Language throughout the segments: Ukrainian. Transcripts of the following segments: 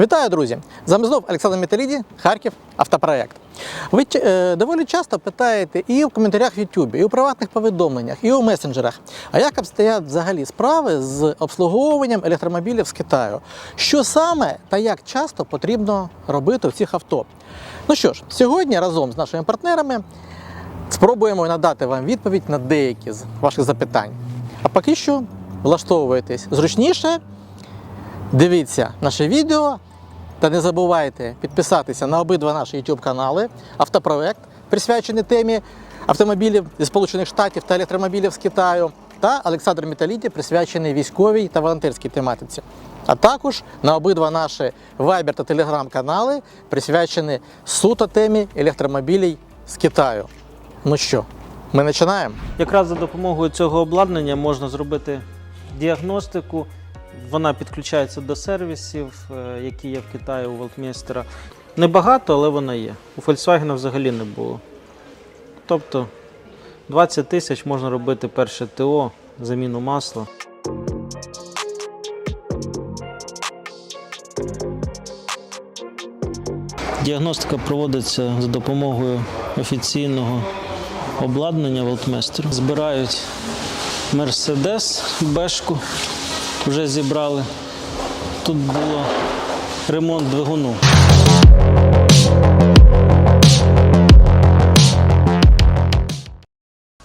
Вітаю, друзі! З вами знов Олександр Металіді, Харків, автопроект. Ви е, доволі часто питаєте і в коментарях в YouTube, і у приватних повідомленнях, і у месенджерах, а як обстоять взагалі справи з обслуговуванням електромобілів з Китаю? Що саме та як часто потрібно робити в цих авто? Ну що ж, сьогодні разом з нашими партнерами спробуємо надати вам відповідь на деякі з ваших запитань. А поки що влаштовуйтесь зручніше, дивіться наше відео та не забувайте підписатися на обидва наші YouTube канали Автопроект, присвячений темі автомобілів зі Сполучених Штатів та електромобілів з Китаю, та Олександр Металіді, присвячений військовій та волонтерській тематиці. А також на обидва наші Viber та Telegram канали, присвячені суто темі електромобілів з Китаю. Ну що, ми починаємо? Якраз за допомогою цього обладнання можна зробити діагностику. Вона підключається до сервісів, е, які є в Китаї у Волтмейстера. Небагато, але вона є. У Volkswagen взагалі не було. Тобто 20 тисяч можна робити перше ТО, заміну масла. Діагностика проводиться за допомогою офіційного обладнання Волтмейстер. Збирають Мерседес, Бешку вже зібрали. Тут було ремонт двигуну.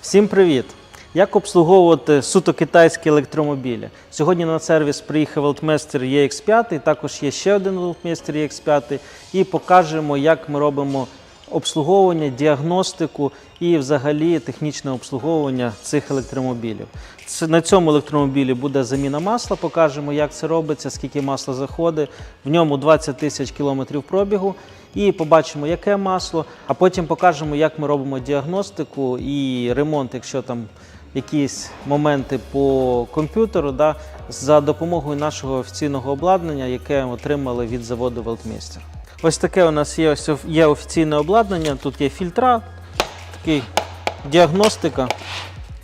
Всім привіт! Як обслуговувати суто китайські електромобілі? Сьогодні на сервіс приїхав Волтмейстер EX5, також є ще один Волтмейстер EX5, і покажемо, як ми робимо обслуговування, діагностику і взагалі технічне обслуговування цих електромобілів. На цьому електромобілі буде заміна масла, покажемо, як це робиться, скільки масла заходить. В ньому 20 тисяч кілометрів пробігу. І побачимо, яке масло, а потім покажемо, як ми робимо діагностику і ремонт, якщо там якісь моменти по комп'ютеру, да, за допомогою нашого офіційного обладнання, яке отримали від заводу Велтмейстер. Ось таке у нас є, ось є офіційне обладнання. Тут є фільтра, такий діагностика,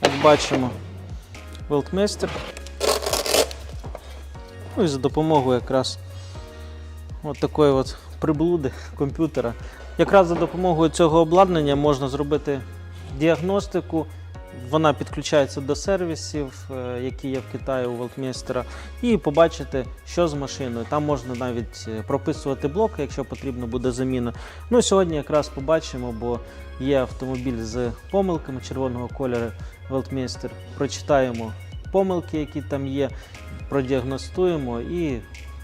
як бачимо, Велтмейстер. Ну і за допомогою якраз от такої от приблуди комп'ютера. Якраз за допомогою цього обладнання можна зробити діагностику. Вона підключається до сервісів, е, які є в Китаї у Волтмейстера, і побачити, що з машиною. Там можна навіть е, прописувати блоки, якщо потрібна буде заміна. Ну сьогодні якраз побачимо, бо є автомобіль з помилками червоного кольору Волтмейстер. Прочитаємо помилки, які там є, продіагностуємо і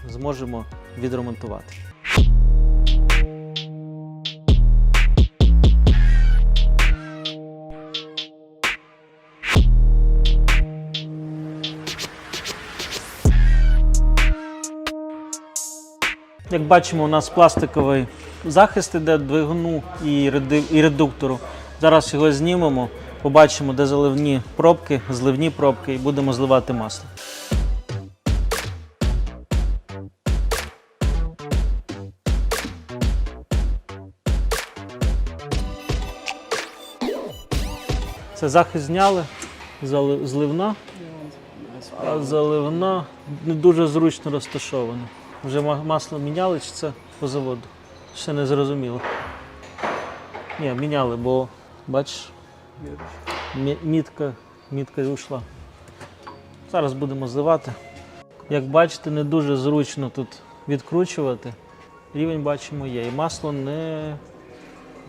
зможемо відремонтувати. Як бачимо, у нас пластиковий захист іде двигуну і редуктору. Зараз його знімемо, побачимо, де заливні пробки, зливні пробки, і будемо зливати масло. Це захист зняли, зливна. А заливна не дуже зручно розташована. Вже масло міняли чи це по заводу? Ще не зрозуміло. Ні, міняли, бо бачиш, мітка, мітка ушла. Зараз будемо зливати. Як бачите, не дуже зручно тут відкручувати. Рівень бачимо є. І масло не,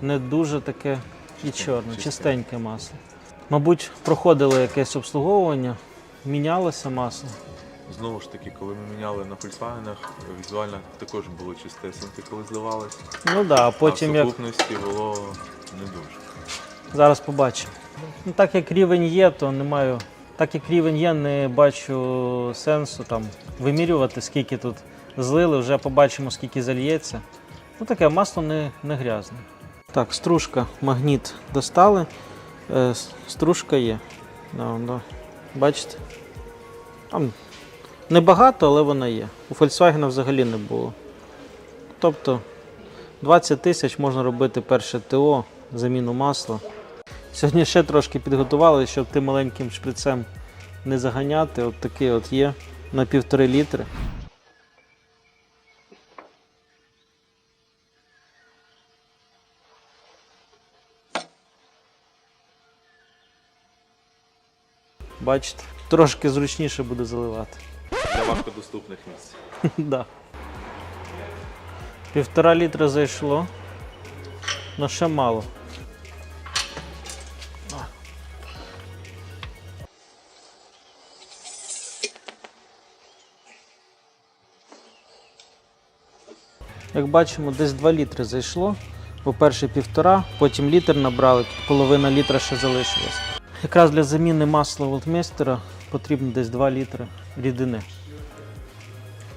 не дуже таке і чорне, чистеньке масло. Мабуть, проходило якесь обслуговування, мінялося масло. Знову ж таки, коли ми міняли на Volkswagen, візуально також було чистесеньке, коли зливалось. Ну так, а потім а в як сукупності було не дуже. Зараз побачимо. Ну, так як рівень є, то не маю. Так як рівень є, не бачу сенсу там вимірювати, скільки тут злили, вже побачимо, скільки зальється. Ну таке масло не, не грязне. Так, стружка, магніт достали. Е, с- стружка є. Да, да. Бачите? Там Небагато, але вона є. У Volkswagen взагалі не було. Тобто 20 тисяч можна робити перше ТО, заміну масла. Сьогодні ще трошки підготували, щоб ти маленьким шприцем не заганяти. От такий от є на півтори літри. Бачите, трошки зручніше буде заливати. Важкодоступних місць. да. Півтора літра зайшло. Ну ще мало. Як бачимо, десь 2 літри зайшло. По-перше, півтора, потім літр набрали, половина літра ще залишилась. Якраз для заміни масла волтмейстера потрібно десь 2 літри рідини.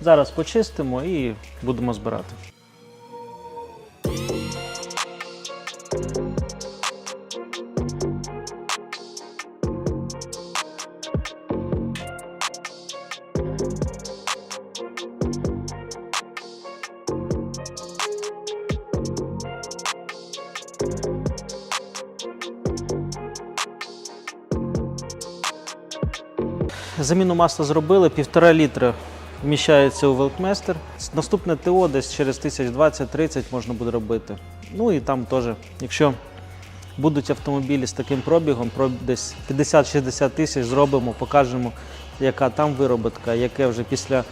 Зараз почистимо і будемо збирати. Заміну масла зробили, півтора літра вміщається у велкместер. Наступне ТО десь через тисяч 20-30 можна буде робити. Ну і там теж, якщо будуть автомобілі з таким пробігом, проб- десь 50-60 тисяч зробимо, покажемо, яка там вироботка, яке вже після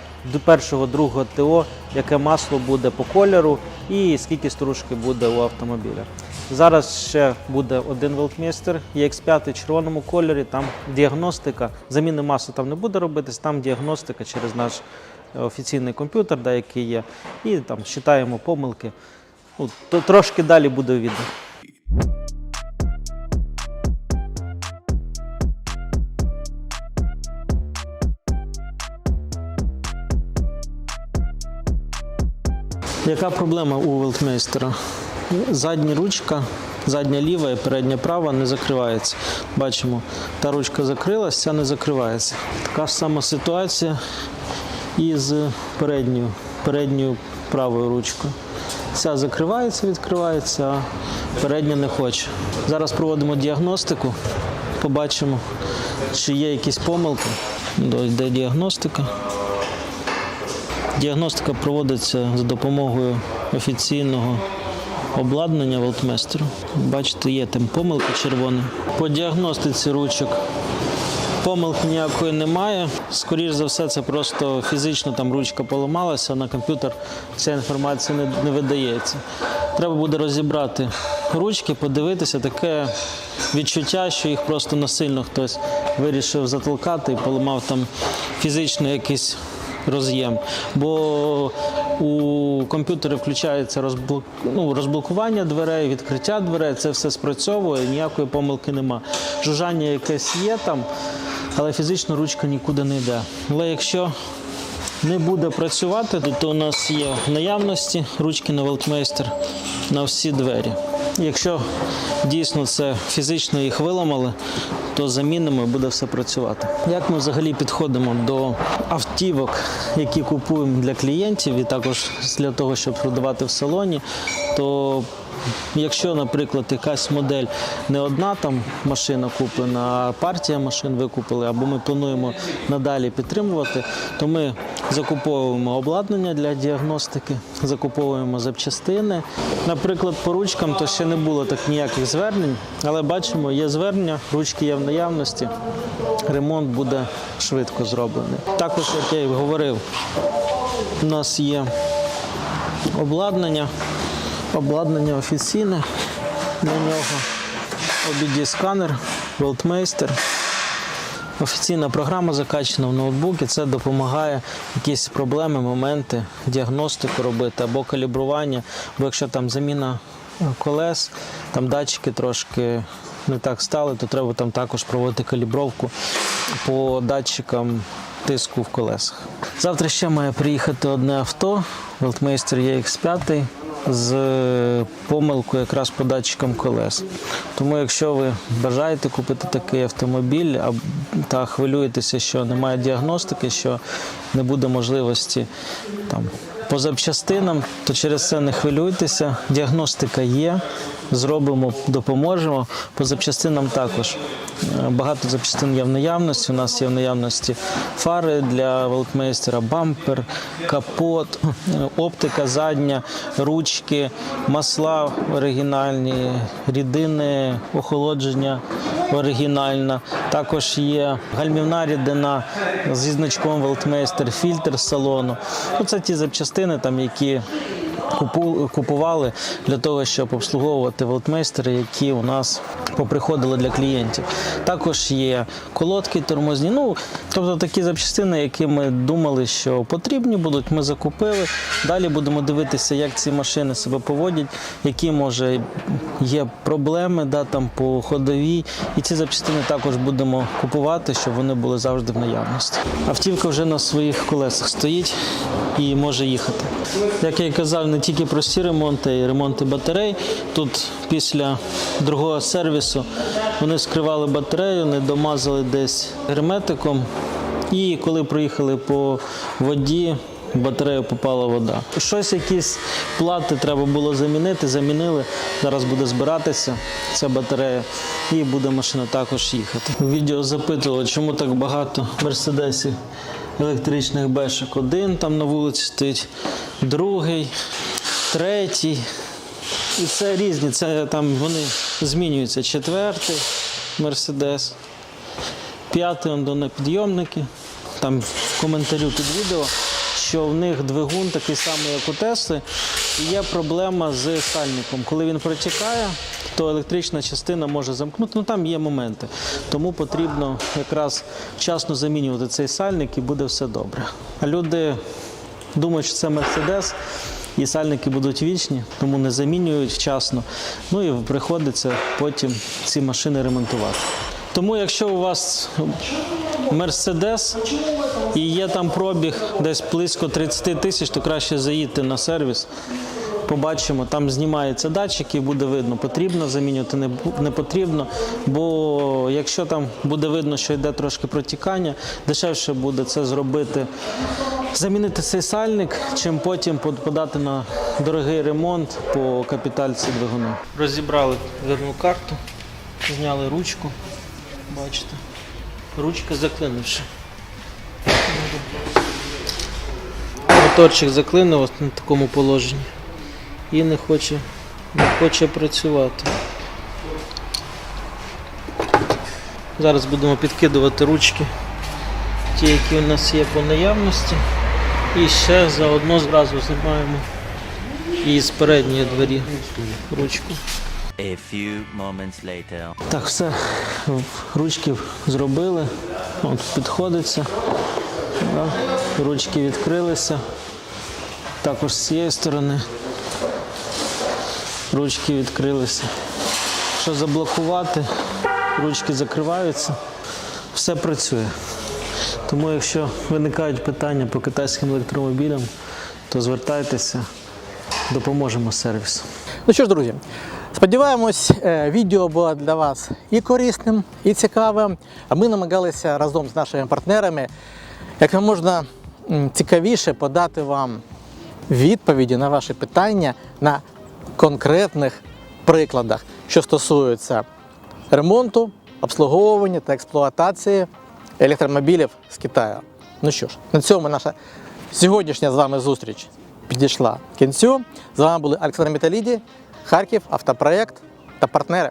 першого, другого ТО, яке масло буде по кольору і скільки стружки буде у автомобіля. Зараз ще буде один велтмейстер, EX5 в червоному кольорі, там діагностика. Заміни маси там не буде робитись, там діагностика через наш е, офіційний комп'ютер, да, який є. І там считаємо помилки. Ну, то трошки далі буде відео. Яка проблема у велтмейстера? Задня ручка, задня ліва і передня права не закривається. Бачимо, та ручка закрилась, ця не закривається. Така ж сама ситуація і з передньою, передньою правою ручкою. Ця закривається, відкривається, а передня не хоче. Зараз проводимо діагностику, побачимо, чи є якісь помилки. Йде діагностика. Діагностика проводиться за допомогою офіційного обладнання волтместеру. Бачите, є там помилки червоні. По діагностиці ручок помилки ніякої немає. Скоріше за все, це просто фізично там ручка поламалася, на комп'ютер ця інформація не, не видається. Треба буде розібрати ручки, подивитися, таке відчуття, що їх просто насильно хтось вирішив затолкати і поламав там фізично якийсь роз'єм. Бо у комп'ютері включається розблок... ну, розблокування дверей, відкриття дверей, це все спрацьовує, ніякої помилки нема. Жужжання якесь є там, але фізично ручка нікуди не йде. Але якщо не буде працювати, то, у нас є в наявності ручки на Велтмейстер на всі двері. Якщо дійсно це фізично їх виламали, то замінимо і буде все працювати. Як ми взагалі підходимо до автівок, які купуємо для клієнтів, і також для того, щоб продавати в салоні, то Якщо, наприклад, якась модель не одна там машина куплена, а партія машин ви купили, або ми плануємо надалі підтримувати, то ми закуповуємо обладнання для діагностики, закуповуємо запчастини. Наприклад, по ручкам то ще не було так ніяких звернень, але бачимо, є звернення, ручки є в наявності, ремонт буде швидко зроблений. Також, як я і говорив, у нас є обладнання обладнання офіційне для нього. OBD-сканер, Weltmeister. Офіційна програма закачана в ноутбук і це допомагає якісь проблеми, моменти, діагностику робити або калібрування. Бо якщо там заміна колес, там датчики трошки не так стали, то треба там також проводити калібровку по датчикам тиску в колесах. Завтра ще має приїхати одне авто, Weltmeister EX5 з помилкою якраз по датчикам колес. Тому, якщо ви бажаєте купити такий автомобіль та хвилюєтеся, що немає діагностики, що не буде можливості там. По запчастинам, то через це не хвилюйтеся. Діагностика є, зробимо, допоможемо. По запчастинам також. Е, Багато запчастин є в наявності. У нас є в наявності фари для волтмейстера, бампер, капот, оптика задня, ручки, масла оригінальні, рідини, охолодження оригінальна. Також є гальмівна рідина зі значком Велтмейстер, фільтр салону. Ну, це ті запчастини, там, які купували для того, щоб обслуговувати велтмейстери, які у нас поприходили для клієнтів. Також є колодки тормозні. Ну, тобто такі запчастини, які ми думали, що потрібні будуть, ми закупили. Далі будемо дивитися, як ці машини себе поводять, які може є проблеми да, там, по ходовій. І ці запчастини також будемо купувати, щоб вони були завжди в наявності. Автівка вже на своїх колесах стоїть і може їхати. Як я і казав, не тільки прості ремонти, і ремонти батарей. Тут після другого сервісу вони скривали батарею, не домазали десь герметиком. І коли проїхали по воді, батарею попала вода. Щось, якісь плати треба було замінити, замінили. Зараз буде збиратися ця батарея і буде машина також їхати. Відео запитувало, чому так багато мерседесів електричних бешок. Один там на вулиці стоїть, другий, третій. І це різні. Це там вони змінюються. Четвертий мерседес. П'ятий он до на підйомники. Там в коментарю під відео, що в них двигун такий самий, як у Тесли, і є проблема з сальником. Коли він протікає, то електрична частина може замкнути. Ну там є моменти. Тому потрібно якраз вчасно замінювати цей сальник і буде все добре. А люди думають, що це Мерседес. І сальники будуть вічні, тому не замінюють вчасно. Ну і приходиться потім ці машини ремонтувати. Тому, якщо у вас Мерседес і є там пробіг десь близько 30 тисяч, то краще заїдьте на сервіс. Побачимо, там знімаються датчики, буде видно, потрібно замінювати, не, не потрібно. Бо якщо там буде видно, що йде трошки протікання, дешевше буде це зробити, замінити цей сальник, чим потім подати на дорогий ремонт по капітальці двигуну. Розібрали дверну карту, зняли ручку. Бачите, ручка заклинивши. Моторчик заклинив на такому положенні і не хоче, не хоче працювати. Зараз будемо підкидувати ручки, ті, які у нас є по наявності. І ще заодно зразу знімаємо і з передньої двері ручку. A few moments later. Так, все, ручки зробили, от підходиться. Да. Ручки відкрилися. Також з цієї сторони. Ручки відкрилися. Що заблокувати, ручки закриваються, все працює. Тому якщо виникають питання по китайським електромобілям, то звертайтеся, допоможемо сервісу. Ну що ж, друзі, сподіваємось, е, відео було для вас і корисним, і цікавим. А ми намагалися разом з нашими партнерами як можна цікавіше подати вам відповіді на ваші питання на конкретних прикладах, що стосуються ремонту, обслуговування та експлуатації електромобілів з Китаю. Ну що ж, на цьому наша сьогоднішня з вами зустріч підійшла кінцю. З вами були Олександр Металіді, Харків, автопроект та партнери.